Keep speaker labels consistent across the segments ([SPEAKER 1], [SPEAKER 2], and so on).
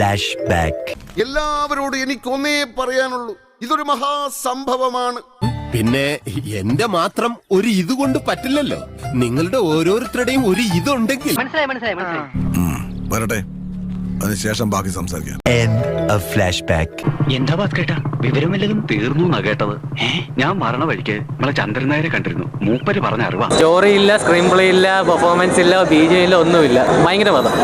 [SPEAKER 1] Flash back
[SPEAKER 2] എല്ലാവരോടും എനിക്കൊന്നേ പറയാനുള്ളൂ ഇതൊരു മഹാസംഭവമാണ്.
[SPEAKER 3] പിന്നെ എന്റെ മാത്രം ഒരു ഇത് കൊണ്ട് പറ്റില്ലല്ലോ. നിങ്ങളുടെ ഓരോരുത്തരുടെയും ഒരു ഇതുണ്ടെങ്കിൽ.
[SPEAKER 4] മനസ്സിലായി മനസ്സിലായി മനസ്സിലായി.
[SPEAKER 5] വരട്ടെ. അതിനുശേഷം ബാക്കി സംസാരിക്കാം.
[SPEAKER 1] എൻഡ് ഓഫ് ഫ്ലാഷ് ബാക്ക്
[SPEAKER 6] എന്താ ഭാസ്കേട്ടാ വിവരം വല്ലതും തീർന്നു എന്നാ കേട്ടത്? ഏ ഞാൻ മരണ വഴിക്ക് നമ്മളെ ചന്ദ്രൻ നായരെ കണ്ടിരുന്നു. മൂപ്പര് പറഞ്ഞ അറിവാ.
[SPEAKER 7] സ്റ്റോറി ഇല്ല സ്ക്രീൻ പ്ലേ ഇല്ല പെർഫോമൻസ് ഇല്ല ബി ജെ ഇല്ല ഒന്നുമില്ല. ഭയങ്കര പദം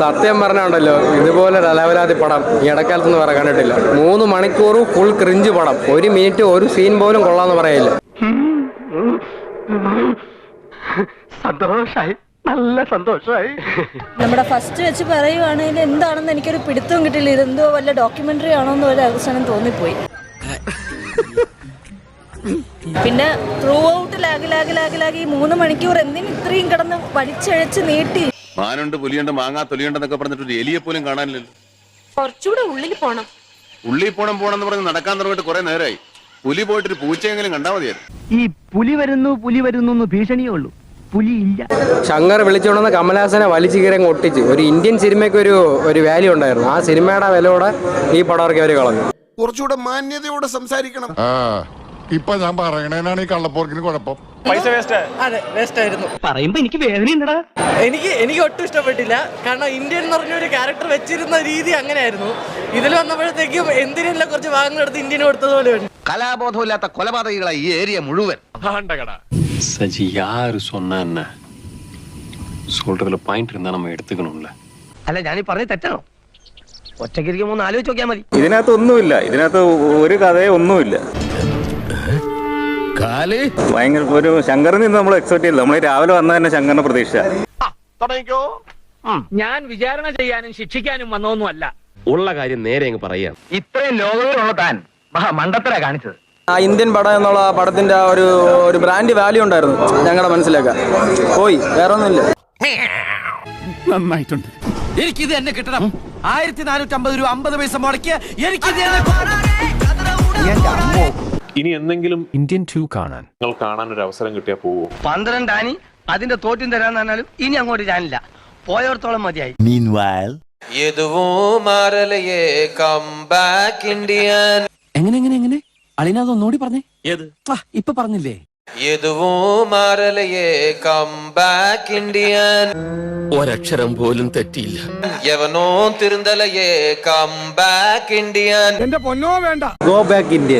[SPEAKER 7] സത്യം പറഞ്ഞുണ്ടല്ലോ ഇതുപോലെ ലലവലാതി അലവലാതി പടം ഈ ഇടക്കാലത്തൊന്നും വേറെ കണ്ടിട്ടില്ല. മൂന്ന് മണിക്കൂർ ഫുൾ ക്രിഞ്ച് പടം. ഒരു മിനിറ്റ് ഒരു സീൻ പോലും കൊള്ളാന്ന് പറയില്ല
[SPEAKER 4] സന്തോഷായി. നല്ല സന്തോഷമായി
[SPEAKER 8] നമ്മുടെ ഫസ്റ്റ് വെച്ച് പറയുവാണെങ്കിൽ എന്താണെന്ന് എനിക്കൊരു പിടുത്തവും കിട്ടില്ല ഇതെന്തോ വല്ല ഡോക്യുമെന്ററി ആണോ എന്ന് ഒരു അവസാനം തോന്നിപ്പോയി. പിന്നെ throughout lag lag lag lag ഈ മൂന്ന് മണിക്കൂർ എന്തിനും ഇത്രയും കിടന്ന് വലിച്ചഴച്ച് നീട്ടി?
[SPEAKER 2] മാനുണ്ട് പുലിയുണ്ട് മാങ്ങാ തൊലിയുണ്ടെന്നൊക്കെ പറഞ്ഞിട്ട് ഒരു എലിയെ പോലും കാണാനില്ലല്ലോ.
[SPEAKER 8] കുറച്ചുകൂടെ ഉള്ളിൽ പോണം.
[SPEAKER 2] ഉള്ളി പോണം പോണെന്ന് പറഞ്ഞ് നടക്കാൻ തുടങ്ങിയിട്ട് കുറെ നേരമായി. പുലി പോയിട്ട് ഒരു പൂച്ചയെങ്കിലും കണ്ടാൽ മതിയായിരുന്നു.
[SPEAKER 4] ഈ പുലി വരുന്നു പുലി വരുന്നു എന്ന് ഭീഷണിയേ ഉള്ളൂ. പുലി ഇല്ല.
[SPEAKER 7] ശങ്കർ വിളിച്ചുകൊണ്ടെന്ന് കമലഹാസനെ വലിച്ചു കീരം ഒട്ടിച്ച്. ഒരു ഇന്ത്യൻ സിനിമയ്ക്ക് ഒരു ഒരു വാല്യൂ ഉണ്ടായിരുന്നു. ആ സിനിമയുടെ വിലയോടെ ഈ പടം ഇറക്കി അവർ കളഞ്ഞു.
[SPEAKER 2] കുറച്ചുകൂടെ മാന്യതയോടെ സംസാരിക്കണം.
[SPEAKER 5] ഇപ്പൊ ഞാൻ പറയണേനാണ് ഈ കള്ളപ്പോർക്കിന് കുഴപ്പം.
[SPEAKER 9] അതെ വേസ്റ്റ് ആയിരുന്നു
[SPEAKER 4] പറയുമ്പോ എനിക്ക് വേദനയുണ്ടടാ
[SPEAKER 9] എനിക്ക് എനിക്ക് ഒട്ടും ഇഷ്ടപ്പെട്ടില്ല കാരണം ഇന്ത്യൻ എന്ന് പറഞ്ഞ ഒരു ക്യാരക്ടർ വെച്ചിരുന്ന രീതി അങ്ങനെയായിരുന്നു ഇതിൽ വന്നപ്പോഴത്തേക്കും എന്തിനുള്ള കുറച്ച് ഭാഗങ്ങൾ എടുത്ത് ഇന്ത്യന് കൊടുത്തതുപോലെയുണ്ട്
[SPEAKER 6] കലാബോധമില്ലാത്ത കൊലപാതകികളെ ഈ ഏരിയ മുഴുവൻ
[SPEAKER 10] சஜி யாரு சொன்னா என்ன சொல்றதுல பாயிண்ட் இருந்தா நம்ம எடுத்துக்கணும்ல
[SPEAKER 4] അല്ല ഞാനീ പറഞ്ഞത് തെറ്റാണോ ഒറ്റയ്ക്കിരിക്കുമ്പോ ഒന്ന് ആലോചിച്ച് നോക്കിയാൽ മതി
[SPEAKER 7] ഇതിനകത്ത് ഒന്നുമില്ല ഇതിനകത്ത് ഒരു കഥയോ ഒന്നുമില്ല ഭയങ്കര ഒരു ശങ്കറിൽ നിന്ന് നമ്മൾ എക്സ്പെക്ട് നമ്മൾ രാവിലെ വന്ന തന്നെ ശങ്കറിനെ പ്രതീക്ഷ
[SPEAKER 4] ഞാൻ വിചാരണ ചെയ്യാനും ശിക്ഷിക്കാനും വന്നൊന്നുമല്ല
[SPEAKER 10] ഉള്ള കാര്യം നേരെ അങ്ങ് പറയാം
[SPEAKER 4] ഇത്രയും ലോകങ്ങളുള്ള താൻ മണ്ടത്തര കാണിച്ചത്.
[SPEAKER 7] ആ ഇന്ത്യൻ പടം എന്നുള്ള ആ പടത്തിന്റെ ആ ഒരു ഒരു ബ്രാൻഡ് വാല്യൂ ഉണ്ടായിരുന്നു ഞങ്ങളുടെ മനസ്സിലൊക്കെ. പോയി വേറെ ഒന്നുമില്ല
[SPEAKER 3] നന്നായിട്ടുണ്ട്.
[SPEAKER 4] ഇത് എന്നെ കിട്ടണം. ആയിരത്തി നാനൂറ്റി അമ്പത് രൂപ അമ്പത് പൈസ മുടക്കിയ എനിക്കിത്
[SPEAKER 10] ഇനി എന്തെങ്കിലും ഇന്ത്യൻ ടു കാണാൻ. നിങ്ങൾ കാണാൻ ഒരു അവസരം കിട്ടിയാൽ പോവോ
[SPEAKER 4] പന്ത്രണ്ടാനി അതിന്റെ തോറ്റും തരാന്ന് പറഞ്ഞാലും ഇനി അങ്ങോട്ട് ഞാനില്ല. പോയോർത്തോളം മതിയായി.
[SPEAKER 1] Meanwhile,
[SPEAKER 9] എതുവും മാറലയേ കം ബാക്ക് ഇന്ത്യൻ
[SPEAKER 4] എങ്ങനെ എങ്ങനെ? എങ്ങനെ അളിനതൊന്നോടി പറഞ്ഞേ. ഏത്? ഇപ്പൊ പറഞ്ഞില്ലേ?
[SPEAKER 9] എതുവും മാറലയേ കം ബാക്ക് ഇന്ത്യൻ
[SPEAKER 10] ഒരക്ഷരം പോലും തെറ്റിയില്ല.
[SPEAKER 9] യവനോ തിരുന്തലയേ come back Indian
[SPEAKER 7] go back Indian